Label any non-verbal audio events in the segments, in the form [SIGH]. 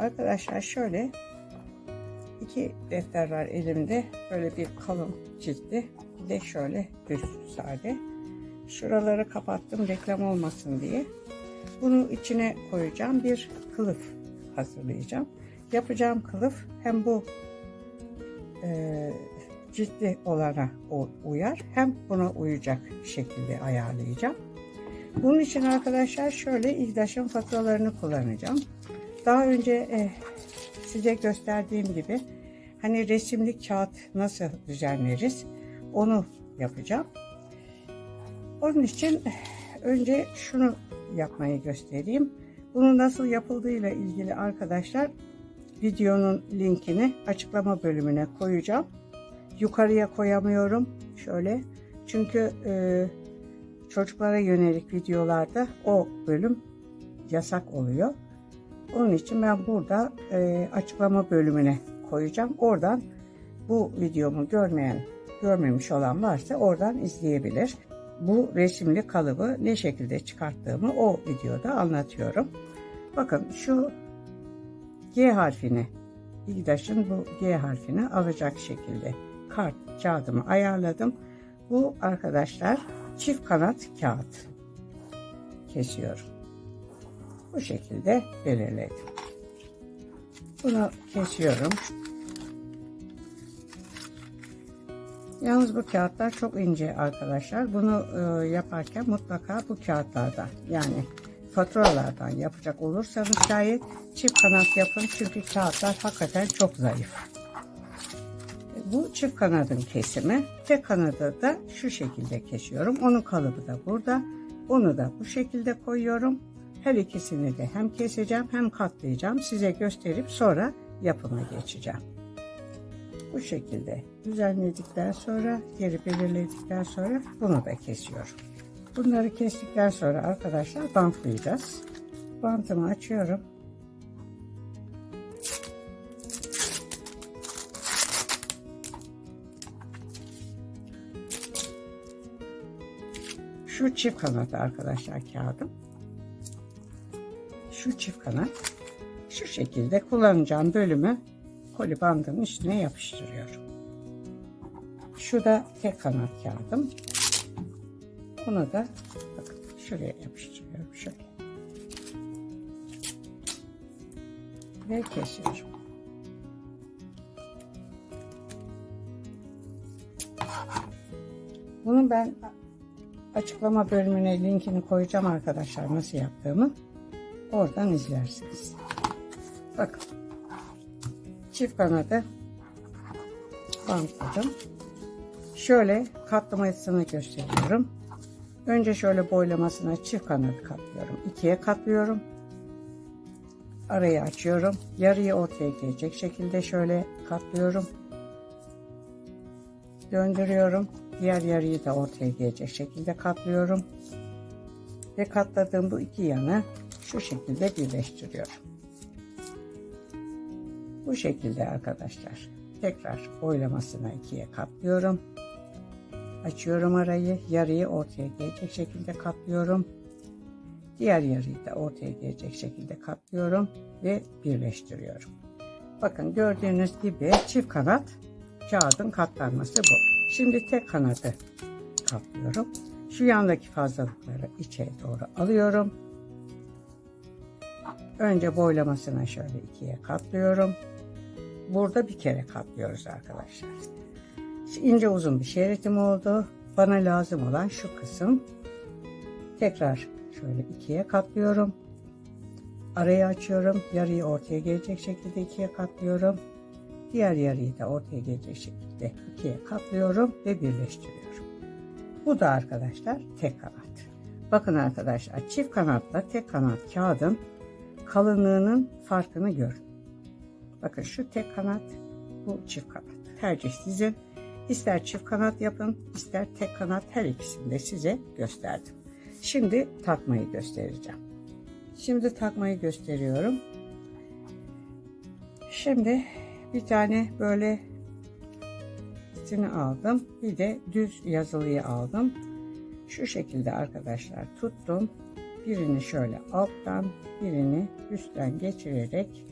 Arkadaşlar şöyle iki defter var elimde. Böyle bir kalın ciltli. Bir de şöyle düz sade. Şuraları kapattım reklam olmasın diye. Bunu içine koyacağım. Bir kılıf hazırlayacağım. Yapacağım kılıf hem bu e, ciltli olana uyar hem buna uyacak şekilde ayarlayacağım. Bunun için arkadaşlar şöyle İgdaş'ın faturalarını kullanacağım. Daha önce e, size gösterdiğim gibi hani resimli kağıt nasıl düzenleriz onu yapacağım. Onun için önce şunu yapmayı göstereyim. Bunun nasıl yapıldığıyla ilgili arkadaşlar videonun linkini açıklama bölümüne koyacağım. Yukarıya koyamıyorum şöyle. Çünkü e, çocuklara yönelik videolarda o bölüm yasak oluyor. Onun için ben burada e, açıklama bölümüne koyacağım. Oradan bu videomu görmeyen, görmemiş olan varsa oradan izleyebilir. Bu resimli kalıbı ne şekilde çıkarttığımı o videoda anlatıyorum. Bakın şu G harfini, İgdaş'ın bu G harfini alacak şekilde kart kağıdımı ayarladım. Bu arkadaşlar çift kanat kağıt kesiyorum. Bu şekilde belirledim. Bunu kesiyorum. Yalnız bu kağıtlar çok ince arkadaşlar. Bunu e, yaparken mutlaka bu kağıtlardan yani faturalardan yapacak olursanız şayet çift kanat yapın çünkü kağıtlar hakikaten çok zayıf. Bu çift kanadın kesimi. Tek kanadı da şu şekilde kesiyorum. Onun kalıbı da burada. Onu da bu şekilde koyuyorum. Her ikisini de hem keseceğim hem katlayacağım. Size gösterip sonra yapıma geçeceğim. Bu şekilde düzenledikten sonra, geri belirledikten sonra bunu da kesiyorum. Bunları kestikten sonra arkadaşlar bantlayacağız. Bantımı açıyorum. Şu çift kanat arkadaşlar kağıdım. Şu çift kanat. Şu şekilde kullanacağım bölümü koli bandının üstüne yapıştırıyorum. Şu da tek kanat kağıdım. Bunu da bakın şuraya yapıştırıyorum şöyle. Ve kesiyorum. Bunu ben açıklama bölümüne linkini koyacağım arkadaşlar nasıl yaptığımı. Oradan izlersiniz. Bakın. Çift kanadı bantladım. Şöyle katlamasını gösteriyorum. Önce şöyle boylamasına çift kanadı katlıyorum. İkiye katlıyorum. Arayı açıyorum. Yarıyı ortaya gelecek şekilde şöyle katlıyorum. Döndürüyorum. Diğer yarıyı da ortaya gelecek şekilde katlıyorum. Ve katladığım bu iki yanı şu şekilde birleştiriyorum. Bu şekilde arkadaşlar. Tekrar boylamasına ikiye katlıyorum. Açıyorum arayı. Yarıyı ortaya gelecek şekilde katlıyorum. Diğer yarıyı da ortaya gelecek şekilde katlıyorum ve birleştiriyorum. Bakın gördüğünüz gibi çift kanat kağıdın katlanması bu. Şimdi tek kanadı katlıyorum. Şu yandaki fazlalıkları içe doğru alıyorum. Önce boylamasına şöyle ikiye katlıyorum. Burada bir kere katlıyoruz arkadaşlar. Şu ince uzun bir şeritim oldu. Bana lazım olan şu kısım. Tekrar şöyle ikiye katlıyorum. Arayı açıyorum. Yarıyı ortaya gelecek şekilde ikiye katlıyorum. Diğer yarıyı da ortaya gelecek şekilde ikiye katlıyorum ve birleştiriyorum. Bu da arkadaşlar tek kanat. Bakın arkadaşlar çift kanatla tek kanat kağıdın kalınlığının farkını görün. Bakın şu tek kanat, bu çift kanat. Tercih sizin. İster çift kanat yapın, ister tek kanat her ikisini de size gösterdim. Şimdi takmayı göstereceğim. Şimdi takmayı gösteriyorum. Şimdi bir tane böyle sini aldım. Bir de düz yazılıyı aldım. Şu şekilde arkadaşlar tuttum. Birini şöyle alttan, birini üstten geçirerek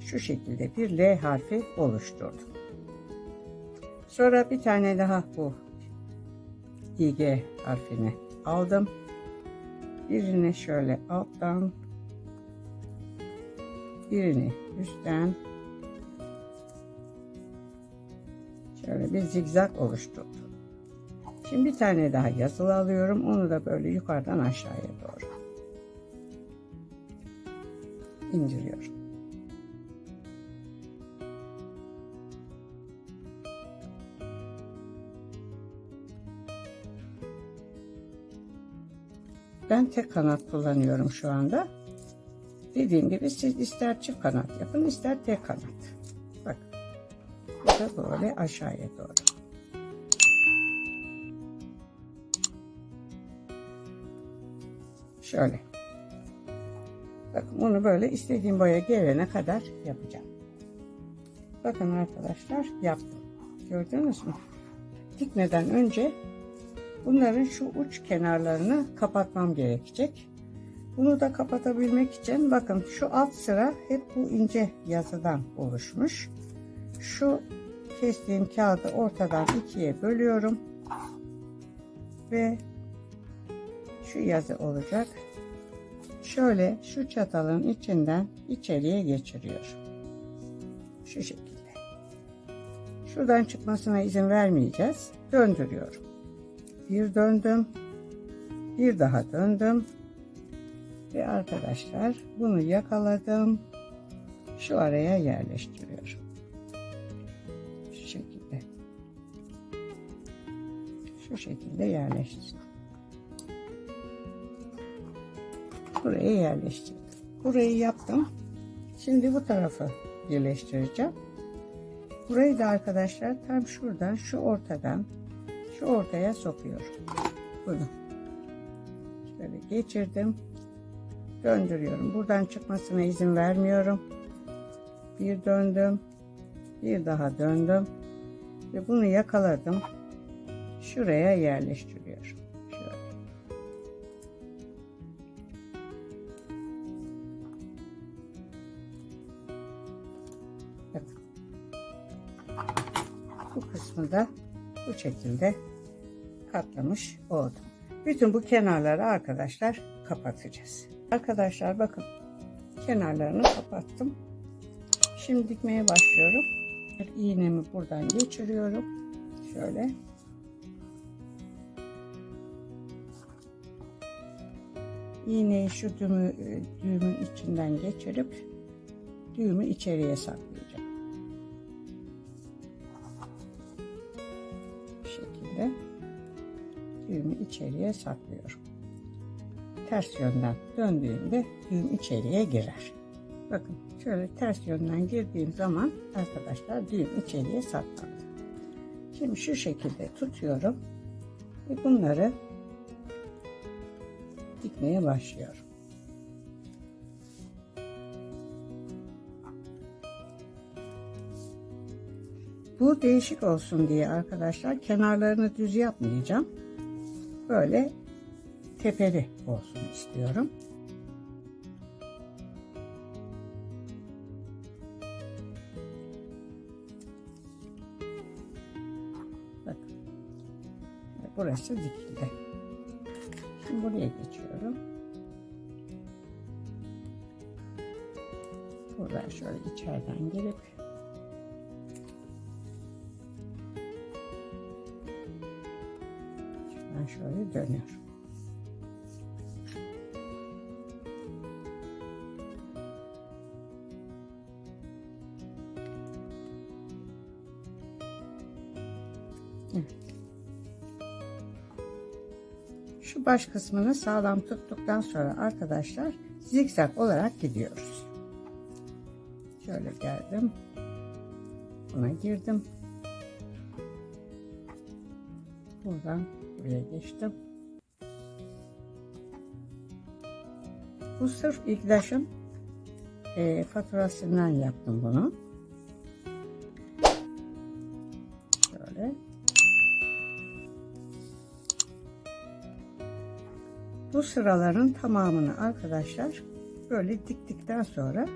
şu şekilde bir L harfi oluşturdum. Sonra bir tane daha bu İG harfini aldım. Birini şöyle alttan, birini üstten şöyle bir zigzag oluşturdum. Şimdi bir tane daha yazılı alıyorum. Onu da böyle yukarıdan aşağıya doğru indiriyorum. Ben tek kanat kullanıyorum şu anda. Dediğim gibi siz ister çift kanat yapın ister tek kanat. Bak. Bu da böyle aşağıya doğru. Şöyle. Bakın bunu böyle istediğim boya gelene kadar yapacağım. Bakın arkadaşlar yaptım. Gördünüz mü? Dikmeden önce bunların şu uç kenarlarını kapatmam gerekecek. Bunu da kapatabilmek için bakın şu alt sıra hep bu ince yazıdan oluşmuş. Şu kestiğim kağıdı ortadan ikiye bölüyorum. Ve şu yazı olacak. Şöyle şu çatalın içinden içeriye geçiriyorum. Şu şekilde. Şuradan çıkmasına izin vermeyeceğiz. Döndürüyorum. Bir döndüm. Bir daha döndüm. Ve arkadaşlar bunu yakaladım. Şu araya yerleştiriyorum. Şu şekilde. Şu şekilde yerleştirdim. Buraya yerleştirdim. Burayı yaptım. Şimdi bu tarafı birleştireceğim. Burayı da arkadaşlar tam şuradan şu ortadan şu ortaya sokuyorum. Bunu. Şöyle geçirdim. Döndürüyorum. Buradan çıkmasına izin vermiyorum. Bir döndüm. Bir daha döndüm. Ve bunu yakaladım. Şuraya yerleştiriyorum. Bakın. Bu kısmı da bu şekilde katlamış oldum. Bütün bu kenarları arkadaşlar kapatacağız. Arkadaşlar bakın kenarlarını kapattım. Şimdi dikmeye başlıyorum. İğnemi buradan geçiriyorum. Şöyle. İğneyi şu düğümü, düğümün içinden geçirip düğümü içeriye saklayacağım. Şekilde düğümü içeriye saklıyorum. Ters yönden döndüğümde düğüm içeriye girer. Bakın şöyle ters yönden girdiğim zaman arkadaşlar düğüm içeriye saklandı. Şimdi şu şekilde tutuyorum ve bunları dikmeye başlıyorum. Bu değişik olsun diye arkadaşlar kenarlarını düz yapmayacağım. Böyle tepeli olsun istiyorum. Bakın. Burası dikildi. Şimdi buraya geçiyorum. Buradan şöyle içeriden girip ben şöyle dönüyorum. Şu baş kısmını sağlam tuttuktan sonra arkadaşlar zikzak olarak gidiyoruz. Şöyle geldim. Buna girdim. Buradan buraya geçtim. Bu sırf İktaş'ın e, faturasından yaptım bunu. Şöyle. Bu sıraların tamamını arkadaşlar böyle diktikten sonra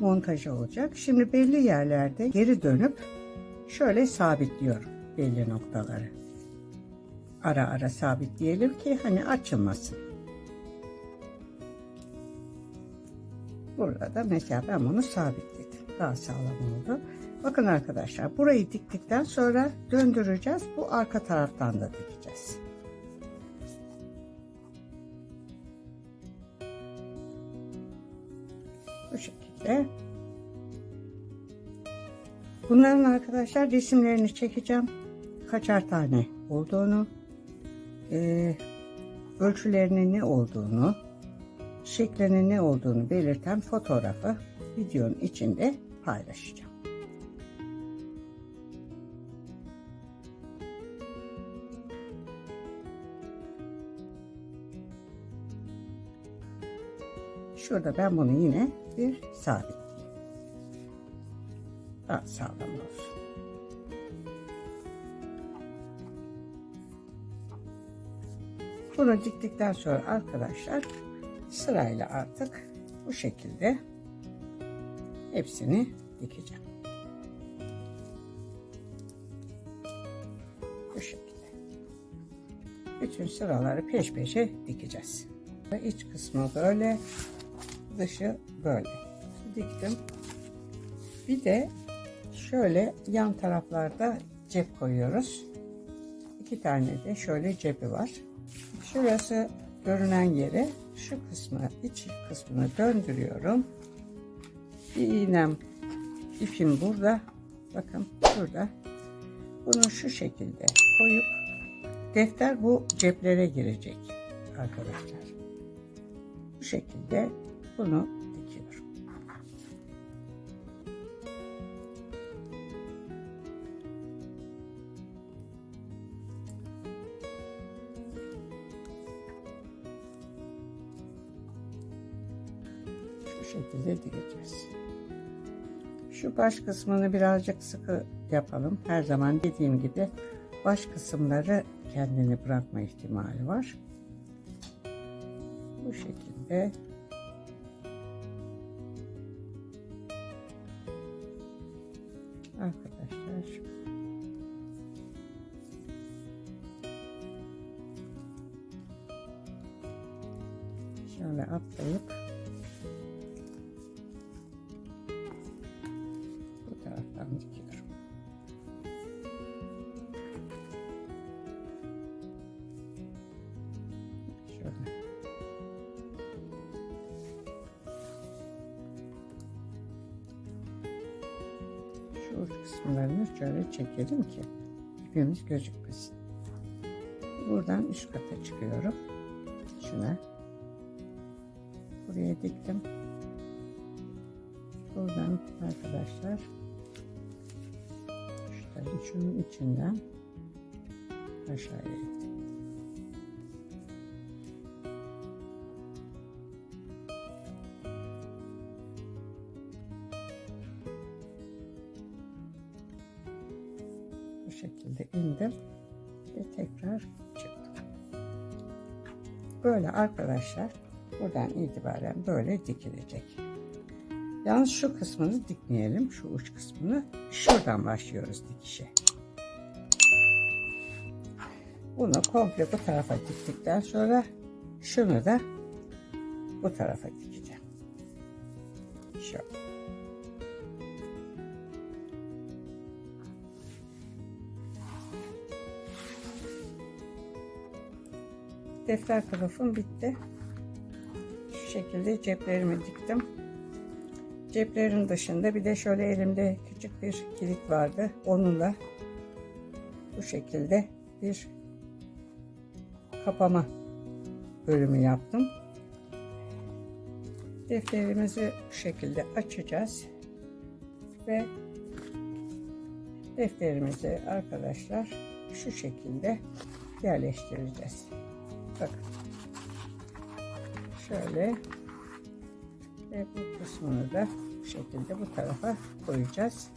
montajı olacak. Şimdi belli yerlerde geri dönüp şöyle sabitliyorum belli noktaları. Ara ara sabitleyelim ki hani açılmasın. Burada da mesela ben bunu sabitledim. Daha sağlam oldu. Bakın arkadaşlar burayı diktikten sonra döndüreceğiz. Bu arka taraftan da dikeceğiz. Bu şekilde. Bunların arkadaşlar resimlerini çekeceğim. Kaçar tane olduğunu, e, ölçülerinin ne olduğunu, şeklinin ne olduğunu belirten fotoğrafı videonun içinde paylaşacağım. Şurada ben bunu yine bir sabitleyeyim. Daha sağlam olsun. Bunu diktikten sonra arkadaşlar sırayla artık bu şekilde hepsini dikeceğim. Bu şekilde. Bütün sıraları peş peşe dikeceğiz. İç kısmı böyle, dışı böyle. Diktim. Bir de şöyle yan taraflarda cep koyuyoruz. İki tane de şöyle cebi var. Şurası görünen yere şu kısmı iç kısmını döndürüyorum. Bir iğnem ipim burada. Bakın burada. Bunu şu şekilde koyup defter bu ceplere girecek arkadaşlar. Bu şekilde bunu şekilde dikeceğiz. Şu baş kısmını birazcık sıkı yapalım. Her zaman dediğim gibi baş kısımları kendini bırakma ihtimali var. Bu şekilde arkadaşlar şöyle atlayıp şöyle çekelim ki ipimiz gözükmesin. Buradan üst kata çıkıyorum. Şuna. Buraya diktim. Buradan arkadaşlar şunun içinden aşağıya tekrar çıktım. Böyle arkadaşlar buradan itibaren böyle dikilecek. Yalnız şu kısmını dikmeyelim. Şu uç kısmını şuradan başlıyoruz dikişe. Bunu komple bu tarafa diktikten sonra şunu da bu tarafa dikeceğim. Şöyle. Defter tarafım bitti. Şu şekilde ceplerimi diktim. Ceplerin dışında bir de şöyle elimde küçük bir kilit vardı. Onunla bu şekilde bir kapama bölümü yaptım. Defterimizi bu şekilde açacağız ve defterimizi arkadaşlar şu şekilde yerleştireceğiz. Bakın. Şöyle ve bu kısmını da bu şekilde bu tarafa koyacağız.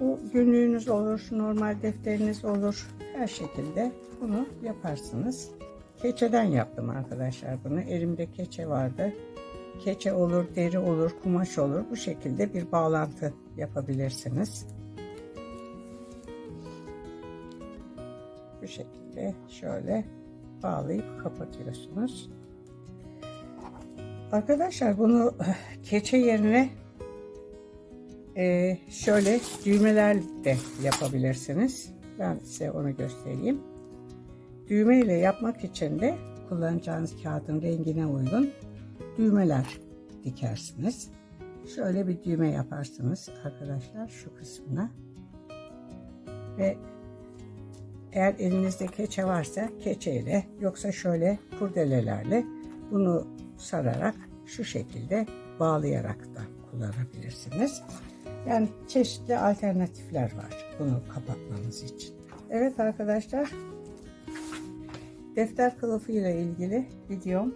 Bu günlüğünüz olur, normal defteriniz olur. Her şekilde bunu yaparsınız. Keçeden yaptım arkadaşlar bunu. Elimde keçe vardı. keçe olur, deri olur, kumaş olur. Bu şekilde bir bağlantı yapabilirsiniz. Bu şekilde şöyle bağlayıp kapatıyorsunuz. Arkadaşlar bunu [LAUGHS] keçe yerine e, şöyle düğmeler de yapabilirsiniz. Ben size onu göstereyim. Düğme ile yapmak için de kullanacağınız kağıdın rengine uygun düğmeler dikersiniz. Şöyle bir düğme yaparsınız arkadaşlar şu kısmına. Ve eğer elinizde keçe varsa keçeyle yoksa şöyle kurdelelerle bunu sararak şu şekilde bağlayarak da kullanabilirsiniz. Yani çeşitli alternatifler var bunu kapatmanız için. Evet arkadaşlar defter kılıfı ile ilgili videom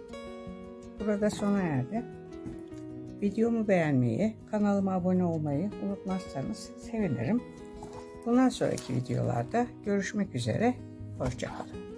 burada sona erdi. Videomu beğenmeyi, kanalıma abone olmayı unutmazsanız sevinirim. Bundan sonraki videolarda görüşmek üzere. Hoşçakalın.